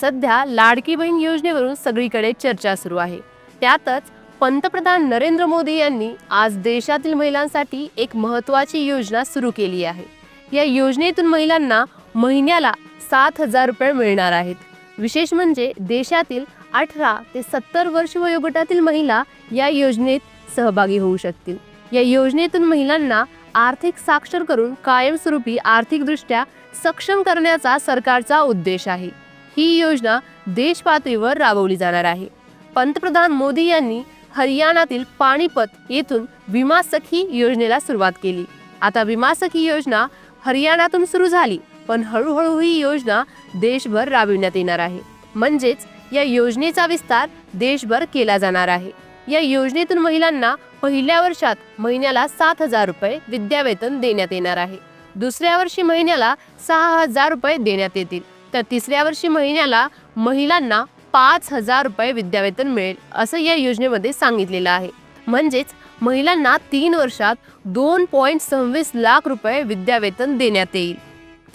सध्या लाडकी बहीण योजनेवरून सगळीकडे चर्चा सुरू आहे. त्यातच पंतप्रधान नरेंद्र मोदी यांनी आज देशातील महिलांसाठी एक महत्त्वाची योजना सुरू केली आहे. या योजनेतून महिलांना महिन्याला सात हजार रुपये मिळणार आहेत. विशेष म्हणजे देशातील अठरा ते सत्तर वर्ष वयोगटातील महिला या योजनेत सहभागी होऊ शकतील. या योजनेतून महिलांना आर्थिक साक्षर करून कायमस्वरूपी आर्थिकदृष्ट्या सक्षम करण्याचा सरकारचा उद्देश आहे. ही योजना देशपातळीवर राबवली जाणार आहे. पंतप्रधान मोदी यांनी हरियाणातील पाणीपत येथून विमा सखी योजनेला सुरुवात केली. आता विमा सखी योजना हरियाणातून सुरू झाली पण हळूहळू ही योजना देशभर राबविण्यात येणार आहे. म्हणजेच या योजनेचा विस्तार देशभर केला जाणार आहे. या योजनेतून महिलांना पहिल्या वर्षात महिन्याला सात हजार रुपये विद्यावेतन देण्यात येणार आहे. दुसऱ्या वर्षी महिन्याला सहा हजार रुपये देण्यात येतील. तर तिसऱ्या वर्षी महिन्याला महिलांना पाच हजार रुपये विद्यावेतन मिळेल असं या योजनेमध्ये सांगितलेलं आहे. म्हणजेच महिलांना तीन वर्षात दोन पॉईंट सव्वीस लाख रुपये विद्यावेतन देण्यात येईल.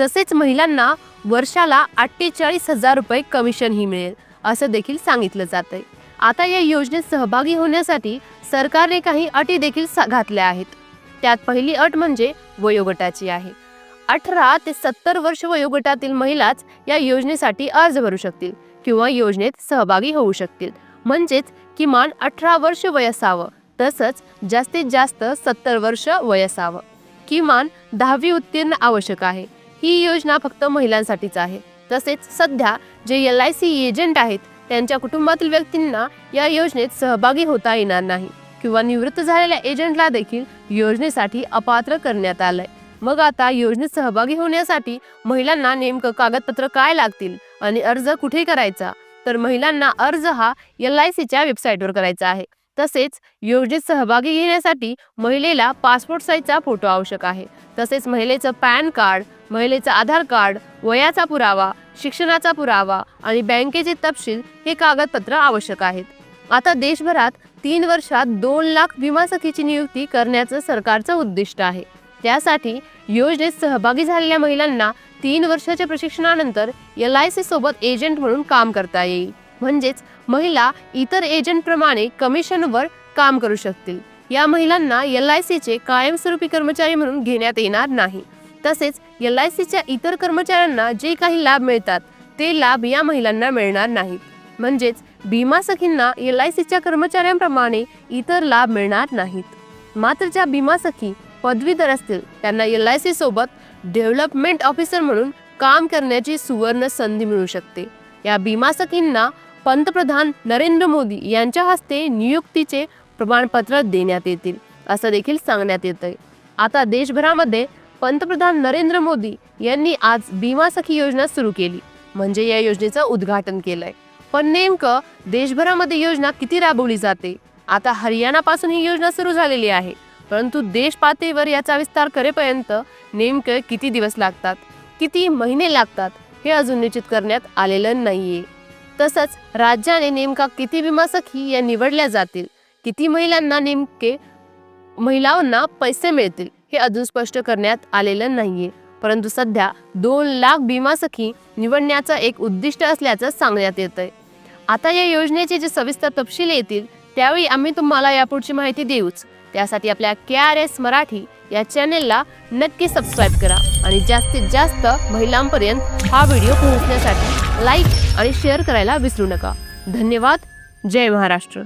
तसेच महिलांना वर्षाला अठ्ठेचाळीस हजार रुपये कमिशनही मिळेल असं देखील सांगितलं जात आहे आता या योजनेत सहभागी होण्यासाठी सरकारने काही अटी देखील सा- घातल्या आहेत. त्यात पहिली अट म्हणजे वयोगटाची आहे. अठरा ते सत्तर वर्ष वयोगटातील महिलाच या योजनेसाठी अर्ज भरू शकतील किंवा योजनेत सहभागी होऊ शकतील. म्हणजेच किमान अठरा वर्ष वय असावं तसंच जास्तीत जास्त सत्तर वर्ष वय असावं किमान दहावी उत्तीर्ण आवश्यक आहे. ही योजना फक्त महिलांसाठीच आहे. तसेच सध्या J L I C agent आहेत त्यांच्या कुटुंबातील व्यक्तींना या योजनेत सहभागी होता येणार नाही किंवा निवृत्त झालेल्या एजंटला देखील योजनेसाठी अपात्र करण्यात आलंय. मग आता योजनेत सहभागी होण्यासाठी महिलांना नेमकं कागदपत्र काय लागतील आणि अर्ज कुठे करायचा? तर महिलांना अर्ज हा एल आय सीच्या वेबसाईटवर करायचा आहे. तसेच योजनेत सहभागी घेण्यासाठी महिलेला पासपोर्ट साईजचा फोटो आवश्यक आहे. तसेच महिलेचं पॅन कार्ड महिलेचं आधार कार्ड वयाचा पुरावा शिक्षणाचा पुरावा आणि बँकेचे तपशील हे कागदपत्र आवश्यक आहेत. आता देशभरात तीन वर्षात दोन लाख विमा सखीची नियुक्ती करण्याचं सरकारचं उद्दिष्ट आहे. त्यासाठी योजनेत सहभागी झालेल्या महिलांना तीन वर्षाच्या प्रशिक्षणानंतर एल आय सी सोबत एजंट म्हणून काम करता येईल. म्हणजेच महिला इतर एजंटप्रमाणे कमिशनवर काम करू शकतील. या महिलांना एल आय सीचे कायमस्वरूपी कर्मचारी म्हणून घेण्यात येणार नाही. तसेच एल आय सीच्या इतर कर्मचाऱ्यांना जे काही लाभ मिळतात ते लाभ या महिलांना मिळणार नाहीत. म्हणजेच भीमा सखींना एल आय सीच्या कर्मचाऱ्यांप्रमाणे इतर लाभ मिळणार नाहीत. मात्र ज्या भीमा सखी पदवीधर असतील त्यांना एल आय सी सोबत डेव्हलपमेंट ऑफिसर म्हणून काम करण्याची सुवर्ण संधी मिळू शकते. या भीमा सखींना पंतप्रधान नरेंद्र मोदी यांच्या हस्ते नियुक्तीचे प्रमाणपत्र देण्यात येतील असं देखील सांगण्यात येत आहे आता देशभरामध्ये पंतप्रधान नरेंद्र मोदी यांनी आज भीमा सखी योजना सुरू केली म्हणजे या योजनेचं उद्घाटन केलंय. पण नेमकं देशभरामध्ये योजना किती राबवली जाते? आता हरियाणापासून ही योजना सुरू झालेली आहे. परंतु देश पातळीवर याचा विस्तार करेपर्यंत नेमकं किती दिवस लागतात किती महिने लागतात हे अजून निश्चित करण्यात आलेलं नाहीये. तसंच राज्याने नेमका किती विमा सखी या निवडल्या जातील किती महिलांना नेमके महिलांना पैसे मिळतील हे अजून स्पष्ट करण्यात आलेलं नाहीये. परंतु सध्या दोन लाख विमा सखी निवडण्याचं एक उद्दिष्ट असल्याचं सांगण्यात येत आहे आता या योजनेचे जे सविस्तर तपशील येतील त्यावेळी आम्ही तुम्हाला यापुढची माहिती देऊच. त्यासाठी आपल्या के आर एस मराठी या चॅनेलला नक्की सबस्क्राईब करा आणि जास्तीत जास्त महिलांपर्यंत हा व्हिडिओ पोहोचण्यासाठी लाईक आणि शेअर करायला विसरू नका. धन्यवाद. जय महाराष्ट्र.